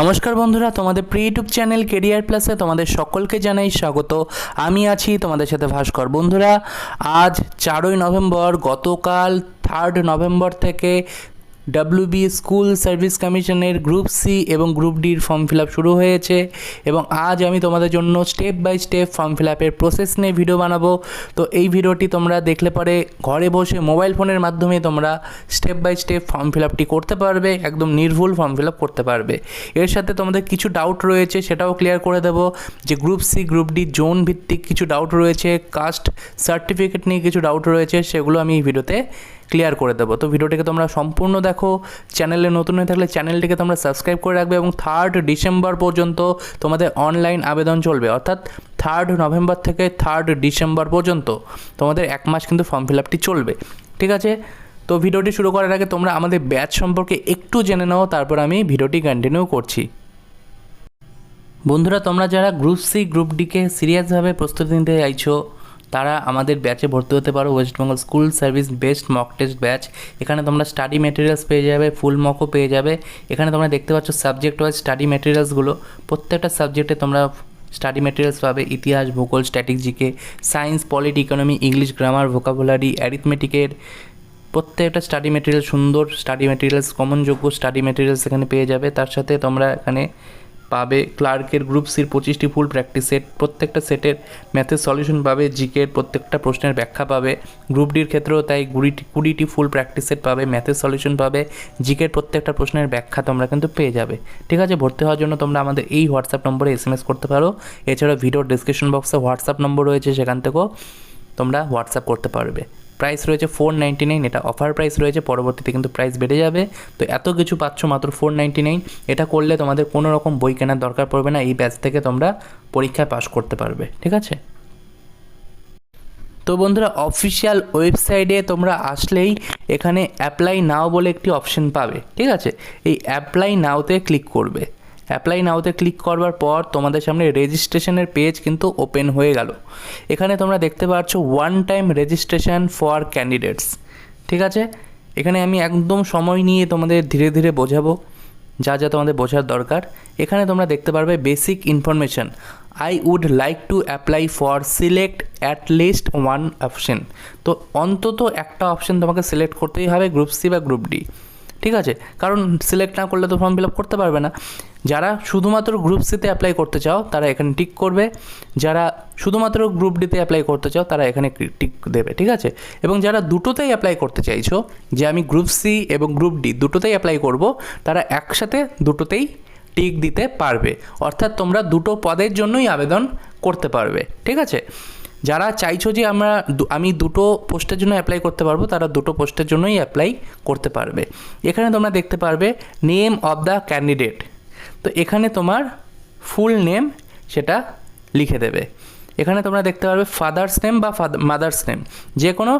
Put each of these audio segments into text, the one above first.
নমস্কার বন্ধুরা, তোমাদের প্রি ইউটিউব চ্যানেল কেরিয়ার প্লাসে তোমাদের সকলকে জানাই স্বাগত। আমি আছি তোমাদের সাথে ভাস্কর। বন্ধুরা, আজ চারই নভেম্বর, গতকাল থার্ড নভেম্বর থেকে ডাব্লিউবি স্কুল সার্ভিস কমিশনের গ্রুপ সি এবং গ্রুপ ডির ফর্ম ফিল আপ শুরু হয়েছে এবং আজ আমি তোমাদের জন্য step by step form fill process নিয়ে ভিডিও বানাবো। তো এই ভিডিওটি তোমরা দেখলে পরে ঘরে বসে মোবাইল ফোনের মাধ্যমে তোমরা step by step form fill আপটি করতে পারবে, একদম নির্ভুল ফর্ম ফিল আপ করতে পারবে। এর সাথে তোমাদের কিছু ডাউট রয়েছে সেটাও ক্লিয়ার করে দেবো যে group C group D zone ভিত্তিক কিছু ডাউট রয়েছে কাস্ট সার্টিফিকেট নিয়ে কিছু ডাউট রয়েছে সেগুলো আমি এই ভিডিওতে ক্লিয়ার করে দেবো। তো ভিডিওটিকে তোমরা সম্পূর্ণ দেখো চ্যানেলে নতুন হয়ে থাকলে চ্যানেলটিকে তোমরা সাবস্ক্রাইব করে রাখবে এবং থার্ড ডিসেম্বর পর্যন্ত তোমাদের অনলাইন আবেদন চলবে। অর্থাৎ থার্ড নভেম্বর থেকে থার্ড ডিসেম্বর পর্যন্ত তোমাদের এক মাস কিন্তু ফর্ম ফিল আপটি চলবে। ঠিক আছে? তো ভিডিওটি শুরু করার আগে তোমরা আমাদের ব্যাচ সম্পর্কে একটু জেনে নাও, তারপর আমি ভিডিওটি কন্টিনিউ করছি। বন্ধুরা, তোমরা যারা গ্রুপ সি গ্রুপ ডিকে সিরিয়াসভাবে প্রস্তুতি নিতে চাইছো তারা আমাদের ব্যাচে ভর্তি হতে পারো। West Bengal school service best mock test batch এখানে তোমরা স্টাডি মেটেরিয়ালস পেয়ে যাবে ফুল মকও পেয়ে যাবে। এখানে তোমরা দেখতে পাচ্ছ সাবজেক্ট ওয়াইজ স্টাডি মেটেরিয়ালসগুলো প্রত্যেকটা সাবজেক্টে তোমরা স্টাডি মেটেরিয়ালস পাবে। ইতিহাস, ভূগোল static GK science polity economy English grammar vocabulary অ্যারিথমেটিকের প্রত্যেকটা স্টাডি মেটেরিয়াল সুন্দর। স্টাডি মেটেরিয়ালস কমনযোগ্য স্টাডি মেটেরিয়ালস এখানে পেয়ে যাবে। তার সাথে তোমরা এখানে পাবে। ক্লার্কের গ্রুপ সির পঁচিশটি ফুল প্র্যাকটিস সেট। প্রত্যেকটা সেটের ম্যাথের সলিউশন পাবে জিকের প্রত্যেকটা প্রশ্নের ব্যাখ্যা পাবে। গ্রুপ ডির ক্ষেত্রেও তাই কুড়িটি কুড়িটি ফুল প্র্যাকটিস সেট পাবে, ম্যাথের সলিউশন পাবে জিকের প্রত্যেকটা প্রশ্নের ব্যাখ্যা তোমরা কিন্তু পেয়ে যাবে। ঠিক আছে, ভর্তি হওয়ার জন্য তোমরা আমাদের এই হোয়াটসঅ্যাপ নম্বরে এস এম এস করতে পারো। এছাড়া ভিডিওর ডিসক্রিপশন বক্সে হোয়াটসঅ্যাপ নম্বর রয়েছে, সেখান থেকেও তোমরা হোয়াটসঅ্যাপ করতে পারবে। প্রাইস রয়েছে ফোর নাইনটি নাইন এটা অফার প্রাইস রয়েছে, পরবর্তীতে কিন্তু প্রাইস বেড়ে যাবে। তো এত কিছু পাচ্ছ মাত্র ফোর নাইনটি নাইন এটা করলে তোমাদের কোনো রকম বই কেনার দরকার পড়বে না, এই ব্যাচ থেকে তোমরা পরীক্ষায় পাশ করতে পারবে, ঠিক আছে? তো বন্ধুরা অফিসিয়াল ওয়েবসাইটে তোমরা আসলেই এখানে অ্যাপ্লাই নাও বলে একটি অপশন পাবে, ঠিক আছে? এই অ্যাপ্লাই নাওতে ক্লিক করবে। অ্যাপ্লাই নাওতে ক্লিক করবার পর তোমাদের সামনে রেজিস্ট্রেশনের পেজ কিন্তু ওপেন হয়ে গেল। এখানে তোমরা দেখতে পাচ্ছ one time registration for candidates ঠিক আছে? এখানে আমি একদম সময় নিয়ে তোমাদের ধীরে ধীরে বোঝাবো, যা যা তোমাদের বোঝার দরকার। এখানে তোমরা দেখতে পারবে basic information I would like to apply for select at least one option তো অন্তত একটা অপশন তোমাকে সিলেক্ট করতেই হবে গ্রুপ সি বা গ্রুপ ডি ঠিক আছে? কারণ সিলেক্ট না করলে তো ফর্ম ফিল আপ করতে পারবে না। যারা শুধুমাত্র গ্রুপ সিতে অ্যাপ্লাই করতে চাও, তারা এখানে টিক করবে। যারা শুধুমাত্র গ্রুপ ডিতে অ্যাপ্লাই করতে চাও, তারা এখানে টিক দেবে, ঠিক আছে? এবং যারা দুটোতেই অ্যাপ্লাই করতে চাইছো, যে আমি গ্রুপ সি এবং গ্রুপ ডি দুটোতেই অ্যাপ্লাই করব, তারা একসাথে দুটোতেই টিক দিতে পারবে। অর্থাৎ তোমরা দুটো পদের জন্যই আবেদন করতে পারবে, ঠিক আছে? যারা চাইছো যে আমরা আমি দুটো পোস্টের জন্য অ্যাপ্লাই করতে পারব, তারা দুটো পোস্টের জন্যই অ্যাপ্লাই করতে পারবে। এখানে তোমরা দেখতে পারবে নেম অফ দ্য ক্যান্ডিডেট তো এখানে তোমার ফুল নেম সেটা লিখে দেবে। এখানে তোমরা দেখতে পারবে ফাদার্স নেম বা মাদার্স নেম যে কোনো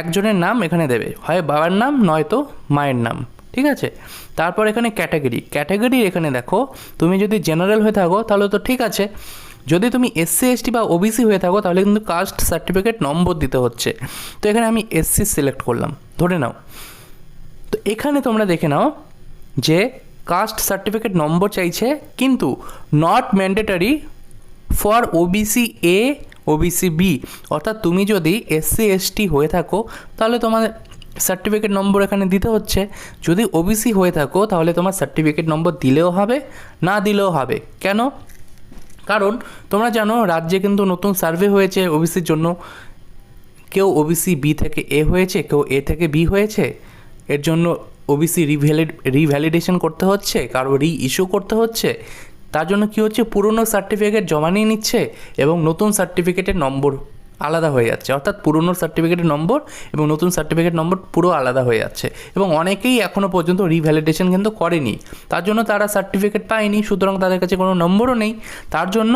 একজনের নাম এখানে দেবে। হয় বাবার নাম নয়তো মায়ের নাম। ঠিক আছে? তারপর এখানে ক্যাটাগরি ক্যাটাগরি এখানে দেখো, তুমি যদি জেনারেল হয়ে থাকো তাহলে তো ঠিক আছে। যদি তুমি এসসি এসটি বা ওবিসি হয়ে থাকো তাহলে কিন্তু কাস্ট সার্টিফিকেট নম্বর দিতে হচ্ছে। তো এখানে আমি এসসি সিলেক্ট করলাম। ধরে নাও। তো এখানে তোমরা দেখে নাও যে কাস্ট সার্টিফিকেট নম্বর চাইছে, কিন্তু not mandatory for OBC A OBC B অর্থাৎ তুমি যদি এসসি এসটি হয়ে থাকো, তাহলে তোমার সার্টিফিকেট নম্বর এখানে দিতে হচ্ছে। যদি ওবিসি হয়ে থাকো, তাহলে তোমার সার্টিফিকেট নম্বর দিলেও হবে, না দিলেও হবে। কেন? কারণ তোমরা জানো, রাজ্যে কিন্তু নতুন সার্ভে হয়েছে ওবিসির জন্য। কেউ ওবিসি বি থেকে এ হয়েছে, কেউ এ থেকে বি হয়েছে। এর জন্য ওবিসি রিভ্যালিড রিভ্যালিডেশন করতে হচ্ছে, কারও রি ইস্যু করতে হচ্ছে, তার জন্য কী হচ্ছে? পুরনো সার্টিফিকেট জমা নিয়ে নিচ্ছে এবং নতুন সার্টিফিকেটের নম্বর আলাদা হয়ে যাচ্ছে। অর্থাৎ পুরনো সার্টিফিকেটের নম্বর এবং নতুন সার্টিফিকেট নম্বর পুরো আলাদা হয়ে যাচ্ছে। এবং অনেকেই এখনও পর্যন্ত রিভ্যালিডেশন কিন্তু করেনি। তার জন্য তারা সার্টিফিকেট পায়নি, সুতরাং তাদের কাছে কোনো নম্বরও নেই। তার জন্য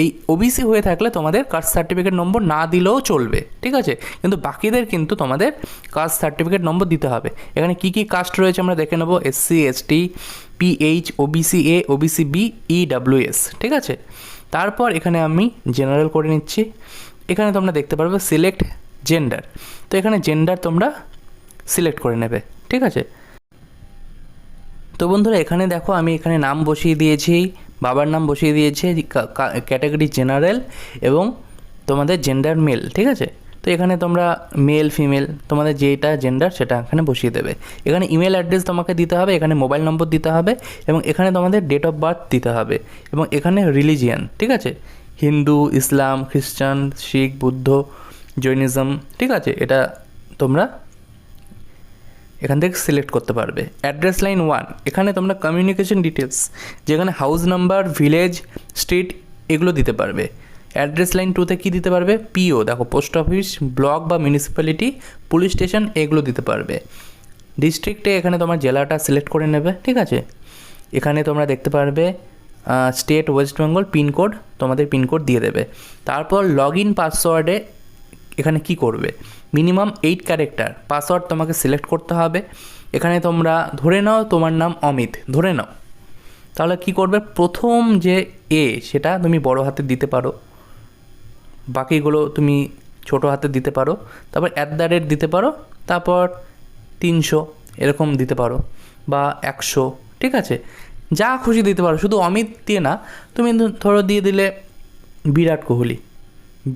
এই ওবিসি হয়ে থাকলে তোমাদের কাস্ট সার্টিফিকেট নম্বর না দিলেও চলবে, ঠিক আছে? কিন্তু বাকিদের কিন্তু তোমাদের কাস্ট সার্টিফিকেট নম্বর দিতে হবে। এখানে কি কি কাস্ট রয়েছে আমরা দেখে নেব SC ST PH OBC A OBC B EWS ঠিক আছে? তারপর এখানে আমি জেনারেল করে নিচ্ছি। এখানে তোমরা দেখতে পারবে সিলেক্ট জেন্ডার তো এখানে জেন্ডার তোমরা সিলেক্ট করে নেবে, ঠিক আছে? তো বন্ধুরা, এখানে দেখো আমি এখানে নাম বসিয়ে দিয়েছি। বাবার নাম বসিয়ে দিয়েছি ক্যাটাগরি জেনারেল এবং তোমাদের জেন্ডার মেল ঠিক আছে? তো এখানে তোমরা মেল ফিমেল তোমাদের যেটা জেন্ডার সেটা এখানে বসিয়ে দেবে। এখানে ইমেল অ্যাড্রেস তোমাকে দিতে হবে, এখানে মোবাইল নম্বর দিতে হবে, এবং এখানে তোমাদের ডেট অফ বার্থ দিতে হবে, এবং এখানে রিলিজিয়ান ঠিক আছে? হিন্দু, ইসলাম খ্রিস্টান শিখ, বুদ্ধ, জৈনিজম, ঠিক আছে? এটা তোমরা এখান থেকে সিলেক্ট করতে পারবে। অ্যাড্রেস লাইন ওয়ান এখানে তোমরা কমিউনিকেশন ডিটেলস যেখানে হাউস নাম্বার ভিলেজ স্ট্রিট এগুলো দিতে পারবে। অ্যাড্রেস লাইন টুতে কী দিতে পারবে? পিও দেখো পোস্ট অফিস ব্লক বা মিউনিসিপ্যালিটি পুলিশ স্টেশন এগুলো দিতে পারবে। ডিস্ট্রিক্টে এখানে তোমার জেলাটা সিলেক্ট করে নেবে, ঠিক আছে? এখানে তোমরা দেখতে পারবে স্টেট ওয়েস্ট বেঙ্গল পিনকোড তোমাদের পিনকোড দিয়ে দেবে। তারপর লগ ইন পাসওয়ার্ডে এখানে কি করবে? মিনিমাম এইট ক্যারেক্টার পাসওয়ার্ড তোমাকে সিলেক্ট করতে হবে। এখানে তোমরা ধরে নাও তোমার নাম অমিত, ধরে নাও। তাহলে কি করবে? প্রথম যে এ সেটা তুমি বড় হাতে দিতে পারো। বাকিগুলো তুমি ছোট হাতে দিতে পারো। তারপর অ্যাট দ্য রেট দিতে পারো। তারপর তিনশো, এরকম দিতে পারো। বা একশো, ঠিক আছে? যা খুশি দিতে পারো। শুধু অমিত দিয়ে না, তুমি ধরো দিয়ে দিলে বিরাট কোহলি।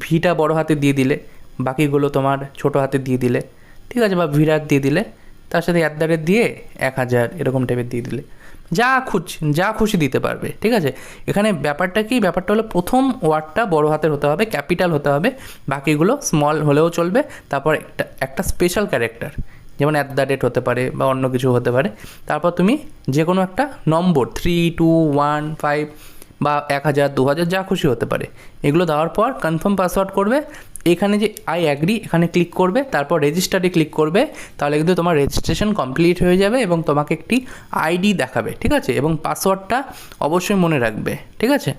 ভিটা বড় হাতে দিয়ে দিলে। বাকিগুলো তোমার ছোট হাতে দিয়ে দিলে। ঠিক আছে, বা বিরাট দিয়ে দিলে। তার সাথে অ্যাট দ্য রেট দিয়ে এক হাজার এরকম টাইপের দিয়ে দিলে। যা খুঁজ, যা খুশি দিতে পারবে, ঠিক আছে? এখানে ব্যাপারটা কি? ব্যাপারটা হলো প্রথম ওয়ার্ডটা বড় হাতের হতে হবে, ক্যাপিটাল হতে হবে। বাকিগুলো স্মল হলেও চলবে। তারপর একটা একটা স্পেশাল ক্যারেক্টার যেমন অ্যাট দ্য ডেট হতে পারে বা অন্য কিছু হতে পারে। তারপর তুমি যে কোনো একটা number three two one five বা এক হাজার, দু হাজার, যা খুশি হতে পারে। এগুলো দেওয়ার পর কনফার্ম পাসওয়ার্ড করবে। এখানে যে আই অ্যাগ্রি এখানে ক্লিক করবে, তারপর রেজিস্টারে ক্লিক করবে, তাহলে কিন্তু তোমার রেজিস্ট্রেশন কমপ্লিট হয়ে যাবে এবং তোমাকে একটি আইডি দেখাবে, ঠিক আছে? এবং পাসওয়ার্ডটা অবশ্যই মনে রাখবে, ঠিক আছে?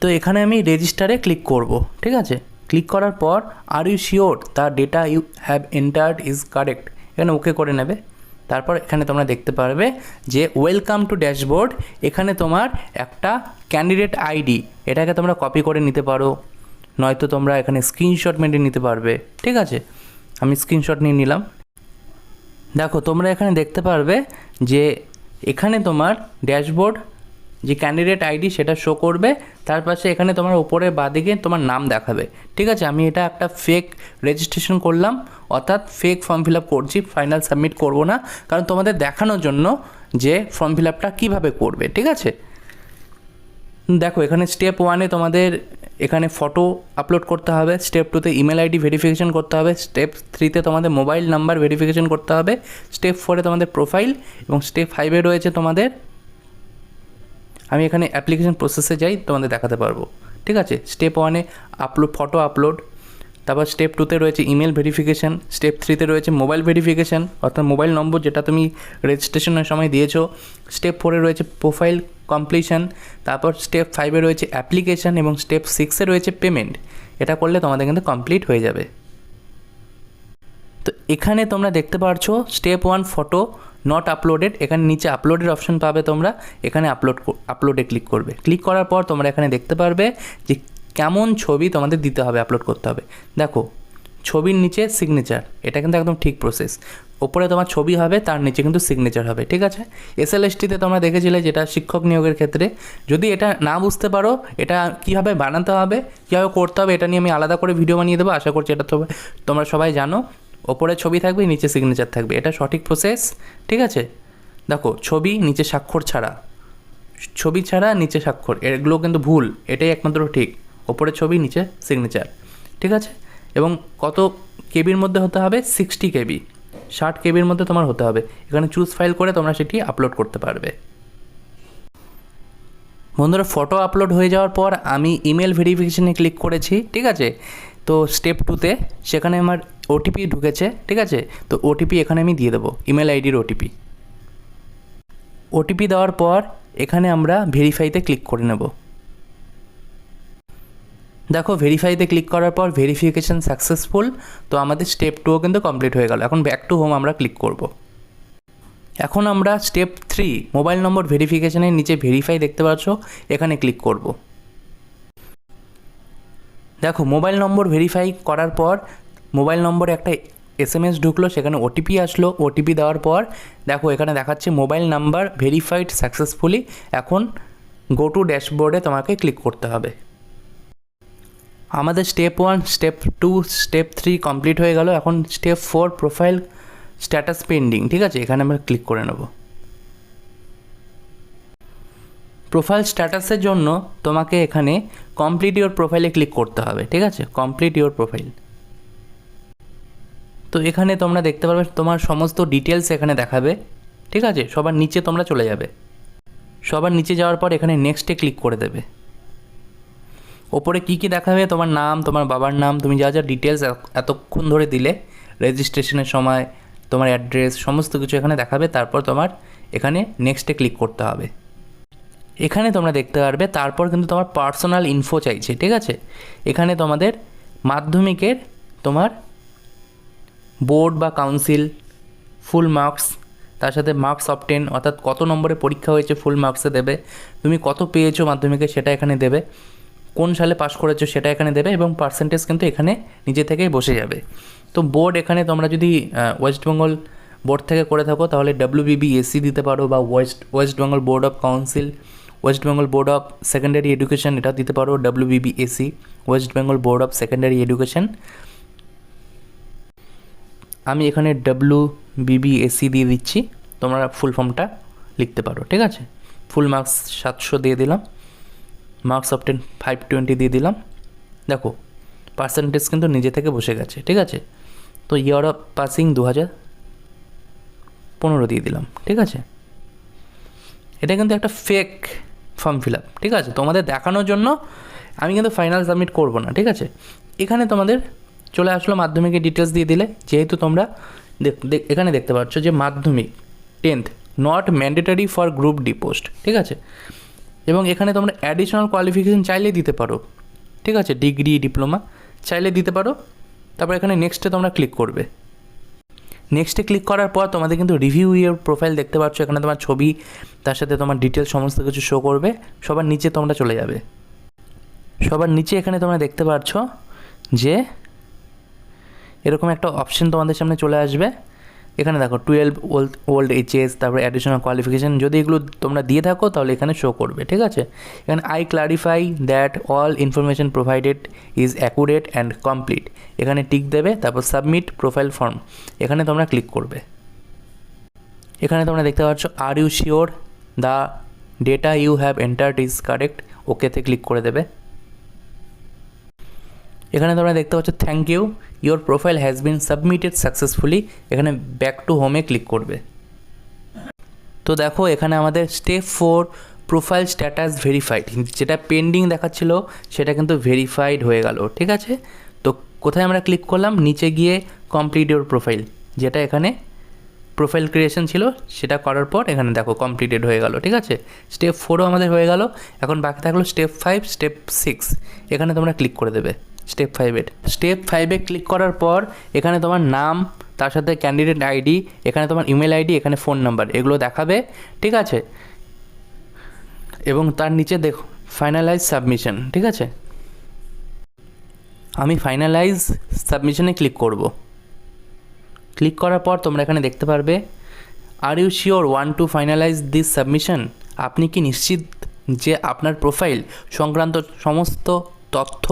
তো এখানে আমি রেজিস্টারে ক্লিক করব, ঠিক আছে? ক্লিক করার পর are you sure the data you have entered is correct এখানে ওকে করে নেবে। তারপর এখানে তোমরা দেখতে পারবে যে ওয়েলকাম টু ড্যাশবোর্ড এখানে তোমার একটা ক্যান্ডিডেট আইডি এটাকে তোমরা কপি করে নিতে পারো। নয়তো তোমরা এখানে স্ক্রিনশট মেরে নিতে পারবে। ঠিক আছে? আমি স্ক্রিনশট নিয়ে নিলাম। দেখো, তোমরা এখানে দেখতে পারবে যে এখানে তোমার ড্যাশবোর্ড যে ক্যান্ডিডেট আইডি সেটা শো করবে, তার পাশে এখানে তোমার উপরে বাদিকে তোমার নাম দেখাবে। ঠিক আছে? আমি এটা একটা ফেক রেজিস্ট্রেশন করলাম। অর্থাৎ ফেক ফর্ম ফিল আপ করছি ফাইনাল সাবমিট করব না। কারণ তোমাদের দেখানোর জন্য যে ফর্ম ফিল আপটা কীভাবে করবে, ঠিক আছে? দেখো, এখানে স্টেপ ওয়ানে তোমাদের এখানে ফটো আপলোড করতে হবে স্টেপ টুতে ইমেল আইডি ভেরিফিকেশান করতে হবে স্টেপ থ্রিতে তোমাদের মোবাইল নাম্বার ভেরিফিকেশান করতে হবে স্টেপ ফোরে তোমাদের প্রোফাইল এবং স্টেপ ফাইভে রয়েছে তোমাদের, আমি এখানে অ্যাপ্লিকেশন প্রসেসে যাই, তোমাদের দেখাতে পারব, ঠিক আছে? স্টেপ ওয়ানে আপলোড ফটো আপলোড তারপর স্টেপ টুতে রয়েছে ইমেল ভেরিফিকেশান স্টেপ থ্রিতে রয়েছে মোবাইল ভেরিফিকেশান অর্থাৎ মোবাইল নম্বর যেটা তুমি রেজিস্ট্রেশনের সময় দিয়েছ। স্টেপ ফোরে রয়েছে প্রোফাইল কমপ্লিশন তারপর স্টেপ ফাইভে রয়েছে অ্যাপ্লিকেশান এবং স্টেপ সিক্সে রয়েছে পেমেন্ট এটা করলে তোমাদের কিন্তু কমপ্লিট হয়ে যাবে। তো এখানে তোমরা দেখতে পারছ step one photo not uploaded এখানে নিচে আপলোডের অপশন পাবে তোমরা, এখানে আপলোড আপলোডে ক্লিক করবে। ক্লিক করার পর তোমরা এখানে দেখতে পারবে যে কেমন ছবি তোমাদের দিতে হবে আপলোড করতে হবে। দেখো, ছবির নিচে সিগনেচার এটা কিন্তু একদম ঠিক প্রসেস ওপরে তোমার ছবি হবে, তার নিচে কিন্তু সিগনেচার হবে, ঠিক আছে? এসএলএসটিতে তোমরা দেখেছিলে যেটা শিক্ষক নিয়োগের ক্ষেত্রে, যদি এটা না বুঝতে পারো, এটা কীভাবে বানাতে হবে, কীভাবে করতে হবে, এটা নিয়ে আমি আলাদা করে ভিডিও বানিয়ে দেবো, আশা করছি এটা তোমরা সবাই জানো। ওপরে ছবি থাকবে, নিচে সিগনেচার থাকবে, এটা সঠিক প্রসেস ঠিক আছে? দেখো, ছবি নিচে স্বাক্ষর ছাড়া, ছবি ছাড়া নিচে স্বাক্ষর, এগুলো কিন্তু ভুল, এটাই একমাত্র ঠিক। ওপরে ছবি, নিচে সিগনেচার ঠিক আছে? এবং কত কেবির মধ্যে হতে হবে? সিক্সটি কেবি ষাট কেবির মধ্যে তোমার হতে হবে। এখানে চুজ ফাইল করে তোমরা সেটি আপলোড করতে পারবে। বন্ধুরা ফটো আপলোড হয়ে যাওয়ার পর আমি ইমেল ভেরিফিকেশানে ক্লিক করেছি, ঠিক আছে? তো স্টেপ টুতে সেখানে আমার ওটিপি ঢুকেছে, ঠিক আছে? তো ওটিপি এখানে আমি দিয়ে দেবো ইমেল আইডির ওটিপি ওটিপি দেওয়ার পর এখানে আমরা ভেরিফাইতে ক্লিক করে নেব। দেখো ভেরিফাইতে ক্লিক করার পর ভেরিফিকেশান সাকসেসফুল তো আমাদের স্টেপ টুও কিন্তু কমপ্লিট হয়ে গেল। এখন ব্যাক টু হোম আমরা ক্লিক করব। এখন আমরা স্টেপ থ্রি মোবাইল নম্বর ভেরিফিকেশানের নিচে ভেরিফাই দেখতে পাচ্ছ, এখানে ক্লিক করব। দেখো মোবাইল নম্বর ভেরিফাই করার পর মোবাইল নম্বরে একটা এস এম এস ঢুকলো সেখানে ওটিপি আসলো। ওটিপি দেওয়ার পর দেখো, এখানে দেখাচ্ছে মোবাইল নাম্বার ভেরিফাইড সাকসেসফুলি এখন গো টু ড্যাশবোর্ডে তোমাকে ক্লিক করতে হবে। আমাদের step one step two step three complete হয়ে গেল। এখন step four profile status pending ঠিক আছে? এখানে আমরা ক্লিক করে নেব। প্রোফাইল স্ট্যাটাসের জন্য তোমাকে এখানে কমপ্লিট ইওর প্রোফাইলে ক্লিক করতে হবে, ঠিক আছে? কমপ্লিট ইওর প্রোফাইল তো এখানে তোমরা দেখতে পারবে, তোমার সমস্ত ডিটেলস এখানে দেখাবে, ঠিক আছে? সবার নিচে তোমরা চলে যাবে। সবার নিচে যাওয়ার পর এখানে নেক্সটে ক্লিক করে দেবে। ওপরে কী কী দেখাবে? তোমার নাম, তোমার বাবার নাম, তুমি যা যা ডিটেলস এতক্ষণ ধরে দিলে রেজিস্ট্রেশনের সময়, তোমার অ্যাড্রেস সমস্ত কিছু এখানে দেখাবে, তারপর তোমার এখানে নেক্সটে ক্লিক করতে হবে। এখানে তোমরা দেখতে পারবে, তারপর কিন্তু তোমার পার্সোনাল ইনফো চাইছে, ঠিক আছে? এখানে তোমাদের মাধ্যমিকের তোমার বোর্ড বা কাউন্সিল ফুল মার্কস তার সাথে মার্কস অফ টেন অর্থাৎ কত নম্বরে পরীক্ষা হয়েছে ফুল মার্কসে দেবে, তুমি কত পেয়েছ মাধ্যমিকে সেটা এখানে দেবে। কোন সালে পাশ করেছ সেটা এখানে দেবে এবং পার্সেন্টেজ কিন্তু এখানে নিজে থেকেই বসে যাবে। তো বোর্ড এখানে তোমরা যদি ওয়েস্ট বেঙ্গল বোর্ড থেকে করে থাকো, তাহলে ডাব্লিউবিবি এসি দিতে পারো বা west West Bengal board of council West Bengal board of secondary education এটা দিতে পারো WBB SE West Bengal board of secondary education আমি এখানে ডাব্লু বিবিএসসি দিয়ে দিচ্ছি, তোমরা ফুল ফর্মটা লিখতে পারো, ঠিক আছে? ফুল মার্কস সাতশো দিয়ে দিলাম। Marks of ten five twenty দিয়ে দিলাম। দেখো পার্সেন্টেজ কিন্তু নিজে থেকে বসে গেছে, ঠিক আছে? তো ইয়ার অফ পাসিং দু হাজার পনেরো দিয়ে দিলাম, ঠিক আছে? এটা কিন্তু একটা ফেক ফর্ম ফিল আপ ঠিক আছে? তোমাদের দেখানোর জন্য আমি কিন্তু ফাইনাল সাবমিট করব না, ঠিক আছে? এখানে তোমাদের চলে আসলো মাধ্যমিকের ডিটেলস দিয়ে দিলে, যেহেতু তোমরা এখানে দেখতে পাচ্ছ যে Madhyamik tenth not mandatory for group D post ঠিক আছে? এবং এখানে তোমরা অ্যাডিশনাল কোয়ালিফিকেশন চাইলে দিতে পারো। ঠিক আছে? ডিগ্রি ডিপ্লোমা চাইলে দিতে পারো। তারপর এখানে নেক্সটে তোমরা ক্লিক করবে। নেক্সটে ক্লিক করার পর তোমাদের কিন্তু রিভিউ ইয়ের প্রোফাইল দেখতে পাচ্ছ। এখানে তোমার ছবি, তার সাথে তোমার ডিটেলস সমস্ত কিছু শো করবে। সবার নিচে তোমরা চলে যাবে। সবার নিচে এখানে তোমরা দেখতে পাচ্ছ যে এরকম একটা অপশন তোমাদের সামনে চলে আসবে। এখানে দেখো টুয়েলভ ওল্ড ওল্ড এইচএস তারপরে অ্যাডিশনাল কোয়ালিফিকেশান যদি এগুলো তোমরা দিয়ে থাকো, তাহলে এখানে শো করবে, ঠিক আছে? এখানে I clarify that all information provided is accurate and complete এখানে টিক দেবে, তারপর সাবমিট প্রোফাইল ফর্ম এখানে তোমরা ক্লিক করবে। এখানে তোমরা দেখতে পাচ্ছ are you sure the data you have entered is correct ওকেতে ক্লিক করে দেবে। এখানে তোমরা দেখতে পাচ্ছ thank you your profile has been submitted successfully এখানে ব্যাক টু হোমে ক্লিক করবে। তো দেখো, এখানে আমাদের step four profile status verified যেটা পেন্ডিং দেখাচ্ছিল, সেটা কিন্তু ভেরিফাইড হয়ে গেল, ঠিক আছে? তো কোথায় আমরা ক্লিক করলাম? নিচে গিয়ে কমপ্লিট ইওর প্রোফাইল যেটা এখানে প্রোফাইল ক্রিয়েশন ছিল, সেটা করার পর এখানে দেখো কমপ্লিটেড হয়ে গেল, ঠিক আছে? স্টেপ ফোরও আমাদের হয়ে গেল। এখন বাকি থাকল স্টেপ ফাইভ স্টেপ সিক্স এখানে তোমরা ক্লিক করে দেবে। স্টেপ ফাইভের স্টেপ ফাইভে ক্লিক করার পর, এখানে তোমার নাম, তার সাথে ক্যান্ডিডেট আইডি এখানে তোমার ইমেল আইডি এখানে ফোন নাম্বার এগুলো দেখাবে, ঠিক আছে? এবং তার নিচে দেখো ফাইনালাইজ সাবমিশন ঠিক আছে? আমি ফাইনালাইজ সাবমিশনে ক্লিক করব। ক্লিক করার পর তোমরা এখানে দেখতে পারবে are you sure want to finalize this submission আপনি কি নিশ্চিত যে আপনার প্রোফাইল সংক্রান্ত সমস্ত তথ্য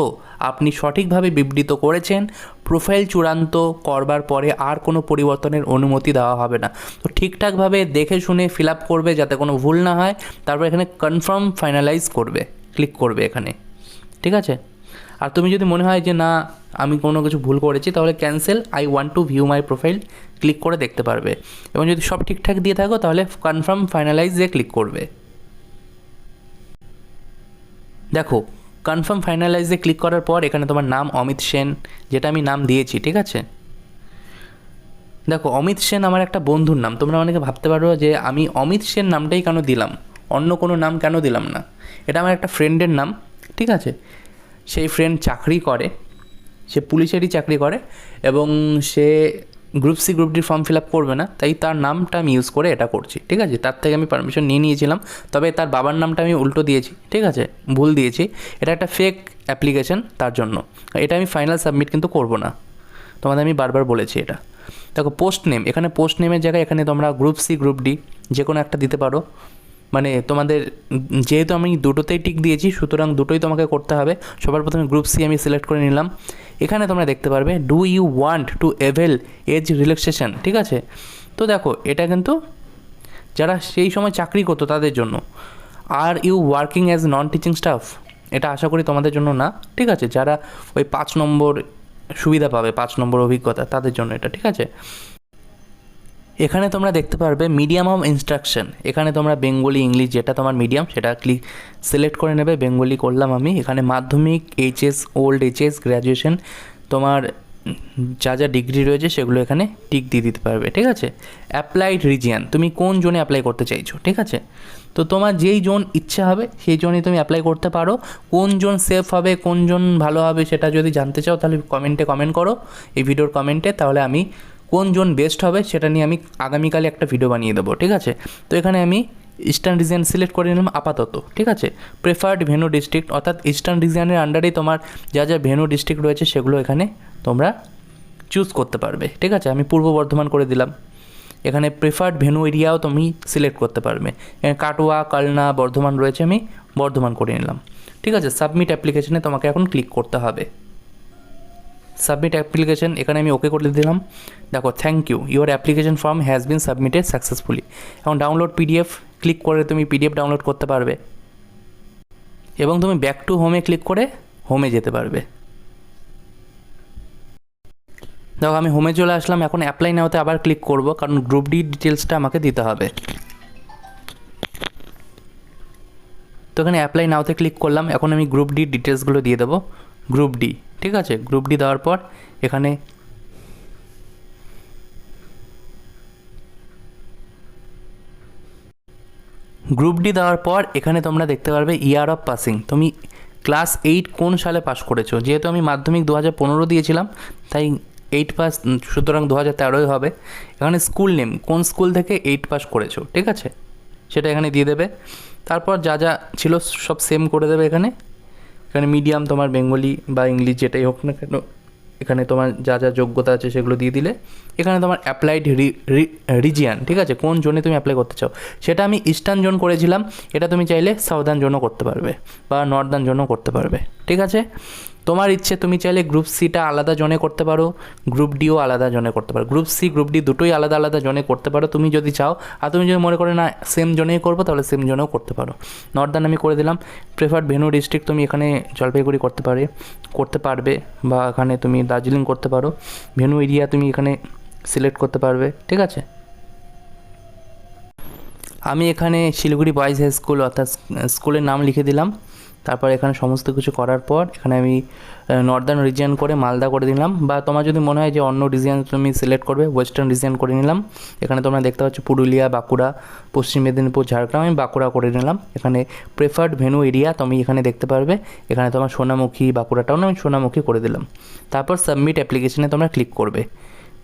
আপনি সঠিকভাবে বিবৃত করেছেন প্রোফাইল চূড়ান্ত করবার পরে আর কোনো পরিবর্তনের অনুমতি দেওয়া হবে না। তো ঠিকঠাকভাবে দেখে শুনে ফিল আপ করবে যাতে কোনো ভুল না হয়, তারপর এখানে কনফার্ম ফাইনালাইজ করবে ক্লিক করবে এখানে। ঠিক আছে? আর তুমি যদি মনে হয় যে না, আমি কোনো কিছু ভুল করেছি, তাহলে cancel I want to view my profile click করে দেখতে পারবে। এবং যদি সব ঠিকঠাক দিয়ে থাকো, তাহলে কনফার্ম ফাইনালাইজ ফাইনালাইজে ক্লিক করবে। দেখো কনফার্ম ফাইনালাইজে ক্লিক করার পর এখানে তোমার নাম অমিত সেন, যেটা আমি নাম দিয়েছি, ঠিক আছে? দেখো, অমিত সেন আমার একটা বন্ধুর নাম। তোমরা অনেকে ভাবতে পারো যে আমি অমিত সেন নামটাই কেন দিলাম? অন্য কোনো নাম কেন দিলাম না? এটা আমার একটা ফ্রেন্ডের নাম, ঠিক আছে? সেই ফ্রেন্ড চাকরি করে, সে পুলিশেরই চাকরি করে, এবং সে গ্রুপ সি গ্রুপ ডির ফর্ম ফিল আপ করবে না, তাই তার নামটা আমি ইউজ করে এটা করছি, ঠিক আছে? তার থেকে আমি পারমিশন নিয়ে নিয়েছিলাম, তবে তার বাবার নামটা আমি উল্টো দিয়েছি, ঠিক আছে? ভুল দিয়েছি, এটা একটা ফেক অ্যাপ্লিকেশন তার জন্য, এটা আমি ফাইনাল সাবমিট কিন্তু করব না, তোমাদের আমি বারবার বলেছি এটা। দেখো পোস্ট নেম এখানে পোস্ট নেমের জায়গায় এখানে তোমরা গ্রুপ সি গ্রুপ ডি যে কোনো একটা দিতে পারো মানে তোমাদের যেহেতু আমি দুটোতেই টিক দিয়েছি, সুতরাং দুটোই তোমাকে করতে হবে। সবার প্রথমে গ্রুপ সি আমি সিলেক্ট করে নিলাম। এখানে তোমরা দেখতে পারবে do you want to avail age relaxation ঠিক আছে? তো দেখো, এটা কিন্তু যারা সেই সময় চাকরি করতো তাদের জন্য। Are you working as non teaching staff এটা আশা করি তোমাদের জন্য না। ঠিক আছে? যারা ওই পাঁচ নম্বর সুবিধা পাবে, পাঁচ নম্বর অভিজ্ঞতা, তাদের জন্য এটা, ঠিক আছে? এখানে তোমরা দেখতে পারবে মিডিয়াম অফ ইনস্ট্রাকশন এখানে তোমরা বেঙ্গলি ইংলিশ যেটা তোমার মিডিয়াম সেটা ক্লিক সিলেক্ট করে নেবে। বেঙ্গলি করলাম আমি। এখানে মাধ্যমিক এইচএস ওল্ড এইচএস গ্র্যাজুয়েশন তোমার যা যা ডিগ্রি রয়েছে সেগুলো এখানে টিক দিয়ে দিতে পারবে, ঠিক আছে? অ্যাপ্লাইড রিজিয়ান তুমি কোন জোনে অ্যাপ্লাই করতে চাইছো, ঠিক আছে? তো তোমার যেই জোন ইচ্ছা হবে, সেই জোনে তুমি অ্যাপ্লাই করতে পারো। কোন জোন সেফ হবে, কোন জোন ভালো হবে সেটা যদি জানতে চাও, তাহলে কমেন্টে কমেন্ট করো। এই ভিডিওর কমেন্টে তাহলে আমি কোন জোন বেস্ট হবে সেটা নিয়ে আমি আগামীকালে একটা ভিডিও বানিয়ে দেবো, ঠিক আছে? তো এখানে আমি ইস্টার্ন রিজিয়ন সিলেক্ট করে নিলাম আপাতত, ঠিক আছে? প্রেফার্ড ভেনু ডিস্ট্রিক্ট অর্থাৎ ইস্টার্ন রিজিয়নের আন্ডারেই তোমার যা যা ভেনু ডিস্ট্রিক্ট রয়েছে সেগুলো এখানে তোমরা চুজ করতে পারবে, ঠিক আছে? আমি পূর্ব বর্ধমান করে দিলাম। এখানে প্রেফার্ড ভেনু এরিয়াও তুমি সিলেক্ট করতে পারবে। কাটোয়া, কালনা, বর্ধমান রয়েছে, আমি বর্ধমান করে নিলাম। ঠিক আছে? সাবমিট অ্যাপ্লিকেশনে তোমাকে এখন ক্লিক করতে হবে। সাবমিট অ্যাপ্লিকেশন এখানে আমি ওকে করে দিলাম। দেখো thank you your application form has been submitted successfully এখন ডাউনলোড পিডিএফ ক্লিক করে তুমি পিডিএফ ডাউনলোড করতে পারবে। এবং তুমি ব্যাক টু হোমে ক্লিক করে হোমে যেতে পারবে। দেখো, আমি হোমে চলে আসলাম। এখন অ্যাপ্লাই নাওতে আবার ক্লিক করব, কারণ গ্রুপ ডি ডিটেলসটা আমাকে দিতে হবে। তো এখানে অ্যাপ্লাই নাওতে ক্লিক করলাম। এখন আমি গ্রুপ ডি ডিটেলসগুলো দিয়ে দেবো। গ্রুপ ডি ঠিক আছে? গ্রুপ ডি দেওয়ার পর এখানে গ্রুপ ডি দেওয়ার পর এখানে তোমরা দেখতে পারবে ইয়ার অফ পাসিং তুমি ক্লাস এইট কোন সালে পাস করেছ? যেহেতু আমি মাধ্যমিক দু হাজার পনেরো দিয়েছিলাম, তাই এইট পাস সুতরাং দু হাজার তেরোই হবে। এখানে স্কুল নেম কোন স্কুল থেকে এইট পাস করেছ? ঠিক আছে? সেটা এখানে দিয়ে দেবে। তারপর যা যা ছিল সব সেম করে দেবে এখানে। এখানে মিডিয়াম তোমার বেঙ্গলি বা ইংলিশ যেটাই হোক না কেন, এখানে তোমার যা যা যোগ্যতা আছে সেগুলো দিয়ে দিলে, এখানে তোমার অ্যাপ্লাইড রিজিয়ান ঠিক আছে? কোন জোনে তুমি অ্যাপ্লাই করতে চাও? সেটা আমি ইস্টার্ন জোন করেছিলাম, এটা তুমি চাইলে সাউদার্ন জোনও করতে পারবে বা নর্দার্ন জোনও করতে পারবে, ঠিক আছে? তোমার ইচ্ছে, তুমি চাইলে গ্রুপ সিটা আলাদা জোনে করতে পারো গ্রুপ ডিও আলাদা জোনে করতে পারো। গ্রুপ সি গ্রুপ ডি দুটোই আলাদা আলাদা জোনে করতে পারো। তুমি যদি চাও, আর তুমি যদি মনে করো না সেম জোনেই করব, তাহলে সেম জোনেও করতে পারো। নর্দার্ন আমি করে দিলাম। প্রেফার্ড ভেনু ডিস্ট্রিক্ট তুমি এখানে জলপাইগুড়ি করতে পারে, করতে পারবে, বা এখানে তুমি দার্জিলিং করতে পারো। ভেনু এরিয়া তুমি এখানে সিলেক্ট করতে পারবে, ঠিক আছে? আমি এখানে শিলিগুড়ি বয়েজ হাই স্কুল অর্থাৎ স্কুলের নাম লিখে দিলাম। তারপর এখানে সমস্ত কিছু করার পর, এখানে আমি নর্দার্ন রিজিয়ন করে মালদা করে দিলাম। বা তোমার যদি মনে হয় যে অন্য রিজিয়ন তুমি সিলেক্ট করবে ওয়েস্টার্ন রিজিয়ন করে নিলাম। এখানে তোমরা দেখতে পাচ্ছ পুরুলিয়া, বাঁকুড়া, পশ্চিম মেদিনীপুর, ঝাড়গ্রাম, আমি বাঁকুড়া করে নিলাম। এখানে প্রেফার্ড ভেনু এরিয়া তুমি এখানে দেখতে পারবে। এখানে তোমার সোনামুখী, বাঁকুড়াটাও আমি সোনামুখী করে দিলাম। তারপর সাবমিট অ্যাপ্লিকেশনে তোমরা ক্লিক করবে।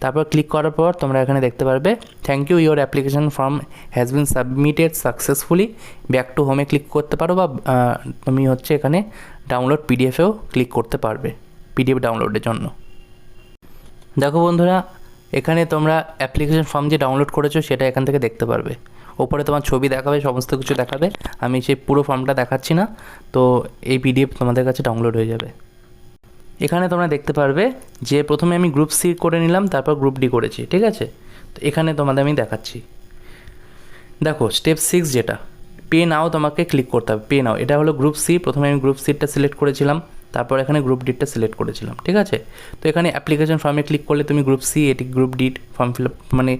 তারপর ক্লিক করার পর তোমরা এখানে দেখতে পারবে thank you your application form has been submitted successfully back to হোমে ক্লিক করতে পারো বা তুমি হচ্ছে এখানে ডাউনলোড পিডিএফেও ক্লিক করতে পারবে পিডিএফ ডাউনলোডের জন্য। দেখো বন্ধুরা, এখানে তোমরা অ্যাপ্লিকেশন ফর্ম যে ডাউনলোড করেছ সেটা এখান থেকে দেখতে পারবে। ওপরে তোমার ছবি দেখাবে, সমস্ত কিছু দেখাবে। আমি সেই পুরো ফর্মটা দেখাচ্ছি না, তো এই পিডিএফ তোমাদের কাছে ডাউনলোড হয়ে যাবে। এখানে তোমরা দেখতে পারবে যে প্রথমে আমি গ্রুপ সি করে নিলাম, তারপর গ্রুপ ডি করেছি, ঠিক আছে? তো এখানে তোমাদের আমি দেখাচ্ছি। দেখো স্টেপ সিক্স যেটা পে নাও তোমাকে ক্লিক করতে হবে পে নাও এটা হলো গ্রুপ সি প্রথমে আমি গ্রুপ সিটটা সিলেক্ট করেছিলাম, তারপর এখানে গ্রুপ ডিটটা সিলেক্ট করেছিলাম, ঠিক আছে? তো এখানে অ্যাপ্লিকেশন ফর্মে ক্লিক করলে তুমি গ্রুপ সি এটি গ্রুপ ডিট ফর্ম ফিল মানে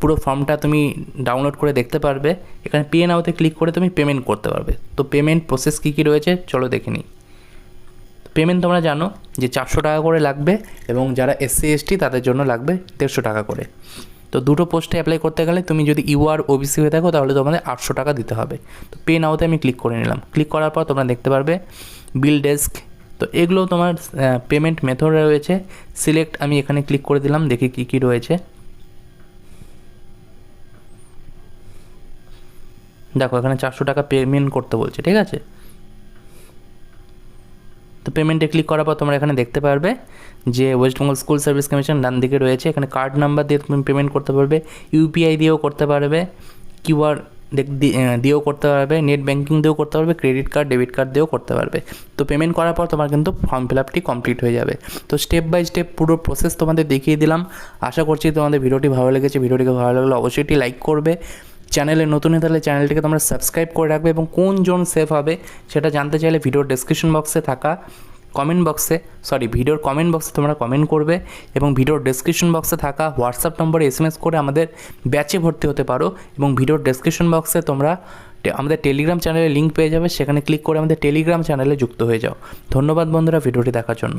পুরো ফর্মটা তুমি ডাউনলোড করে দেখতে পারবে। এখানে পে নাওতে ক্লিক করে তুমি পেমেন্ট করতে পারবে। তো পেমেন্ট প্রসেস কী কী রয়েছে? চলো দেখে নিই। পেমেন্ট তোমরা জানো যে চারশো টাকা করে লাগবে এবং যারা এসসি এসটি তাদের জন্য লাগবে দেড়শো টাকা করে। তো দুটো পোস্টে অ্যাপ্লাই করতে গেলে তুমি যদি ইউআর ওবিসি হয়ে থাকো তাহলে তোমাদের আটশো টাকা দিতে হবে। তো পে নাওতে আমি ক্লিক করে নিলাম। ক্লিক করার পর তোমরা দেখতে পারবে বিল ডেস্ক তো এগুলো তোমার পেমেন্ট মেথড রয়েছে। সিলেক্ট আমি এখানে ক্লিক করে দিলাম, দেখি কী কী রয়েছে। দেখো এখানে চারশো টাকা পেমেন্ট করতে বলছে, ঠিক আছে? তো পেমেন্টে ক্লিক করার পর তোমরা এখানে দেখতে পারবে যে West Bengal school service commission ডান দিকে রয়েছে। এখানে কার্ড নাম্বার দিয়ে তুমি পেমেন্ট করতে পারবে ইউপিআই দিয়েও করতে পারবে কিউআর দিয়েও করতে পারবে নেট ব্যাঙ্কিং দিয়েও করতে পারবে ক্রেডিট কার্ড ডেবিট কার্ড দিয়েও করতে পারবে। তো পেমেন্ট করার পর তোমার কিন্তু ফর্ম ফিল আপটি কমপ্লিট হয়ে যাবে। তো স্টেপ বাই স্টেপ পুরো প্রসেস তোমাদের দেখিয়ে দিলাম। আশা করছি তোমাদের ভিডিওটি ভালো লেগেছে। ভিডিওটিকে ভালো লাগলে অবশ্যই লাইক করবে। চ্যানেলে নতুন হয়ে তাহলে চ্যানেলটিকে তোমরা সাবস্ক্রাইব করে রাখবে এবং কোন জোন সেফ হবে সেটা জানতে চাইলে ভিডিওর ডেসক্রিপশন বক্সে থাকা কমেন্ট বক্সে সরি ভিডিওর কমেন্ট বক্সে তোমরা কমেন্ট করবে এবং ভিডিওর ডেসক্রিপশন বক্সে থাকা হোয়াটসঅ্যাপ নম্বরে এস এম এস করে আমাদের ব্যাচে ভর্তি হতে পারো এবং ভিডিওর ডেসক্রিপশন বক্সে তোমরা আমাদের টেলিগ্রাম চ্যানেলে লিঙ্ক পেয়ে যাবে, সেখানে ক্লিক করে আমাদের টেলিগ্রাম চ্যানেলে যুক্ত হয়ে যাও। ধন্যবাদ বন্ধুরা, ভিডিওটি দেখার জন্য।